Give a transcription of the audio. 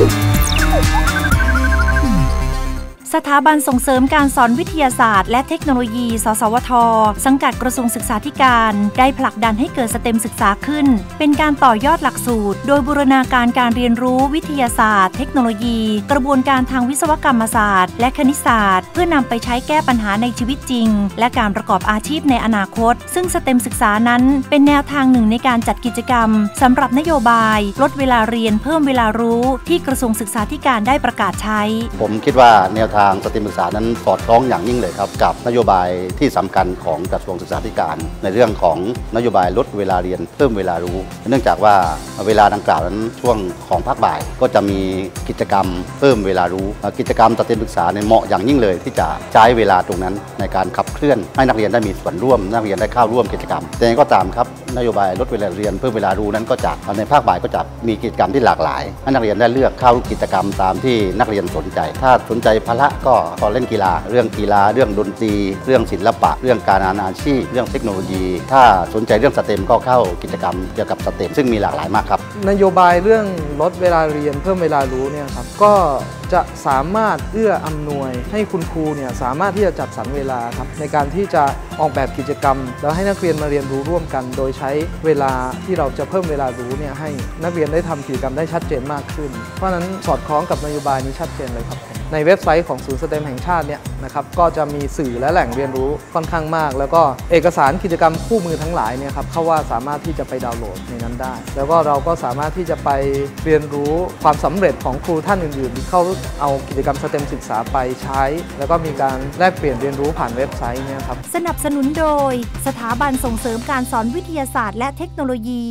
Thank you. ถาบันส่งเสริมการสอนวิทยาศาสตร์ และเทคโนโลยี สสวท สังกัดกระทรวงศึกษาธิการ ได้ผลักดันให้เกิดสเต็มศึกษาขึ้น เป็นการต่อยอดหลักสูตร โดยบูรณาการการเรียนรู้วิทยาศาสตร์ เทคโนโลยี กระบวนการทางวิศวกรรมศาสตร์ และคณิตศาสตร์ เพื่อนำไปใช้แก้ปัญหาในชีวิตจริง และการประกอบอาชีพในอนาคต ซึ่งสเต็มศึกษานั้น เป็นแนวทางหนึ่งในการจัดกิจกรรมสำหรับนโยบาย ลดเวลาเรียนเพิ่มเวลารู้ ที่กระทรวงศึกษาธิการได้ประกาศใช้ ผมคิดว่าแนวทางสตรีมศึกษานั้นสอดคล้องอย่างยิ่งเลยครับกับนโยบายที่สำคัญของกระทรวงศึกษาธิการ ในเรื่องของนโยบายลดเวลาเรียนเพิ่มเวลารู้ เนื่องจากว่าเวลาดังกล่าวนั้นช่วงของภาคบ่าย ก็จะมีกิจกรรมเพิ่มเวลารู้ กิจกรรมสตรีมศึกษาในยเหมาะอย่างยิ่งเลย ที่จะใช้เวลาตรงนั้น ในการขับเคลื่อนให้นักเรียนได้มีส่วนร่วม นักเรียนได้เข้าร่วมกิจกรรมแต่ยังก็ตามครับนโยบายลดเวลาเรียนเพิ่มเวลารู้นั้นก็จะในภาคบ่ายก็จะมีกิจกรรมที่หลากหลายให้นักเรียนได้เลือกเข้ากิจกรรมตามที่นักเรียนสนใจ ถ้าสนใจพละก็ก็เล่นกีฬา เรื่องกีฬา เรื่องดนตรี เรื่องศิลปะ เรื่องการงานอาชีพ เรื่องเทคโนโลยี ถ้าสนใจเรื่องสเต็มก็เข้ากิจกรรมเกี่ยวกับสเต็มซึ่งมีหลากหลายมากครับ นโยบายเรื่องลดเวลาเรียนเพิ่มเวลารู้เนี่ยครับ ก็จะสามารถเอื้ออำนวย ให้คุณครูเนี่ยสามารถที่จะจัดสรรเวลาครับในการที่จะออกแบบกิจกรรม แล้วให้นักเรียนมาเรียนรู้ร่วมกัน โดยใช้เวลาที่เราจะเพิ่มเวลารู้เนี่ยให้นักเรียนได้ทำกิจกรรมได้ชัดเจนมากขึ้น เพราะฉะนั้นสอดคล้องกับนโยบายนี้ชัดเจนเลยครับผม ในเว็บไซต์ของศูนย์สเต็มแห่งชาติเนี่ยนะครับก็จะมีสื่อและแหล่งเรียนรู้ค่อนข้างมาก แล้วก็เอกสารกิจกรรมคู่มือทั้งหลายเนี่ยครับเขาว่าสามารถที่จะไปดาวน์โหลดในนั้นได้ แล้วก็เราก็สามารถที่จะไปเรียนรู้ความสำเร็จของครูท่านอื่นๆ ที่เขาเอากิจกรรมสเต็มศึกษาไปใช้ แล้วก็มีการแลกเปลี่ยนเรียนรู้ผ่านเว็บไซต์เนี่ยครับสนับสนุนโดย สถาบันส่งเสริมการสอนวิทยาศาสตร์และเทคโนโลยี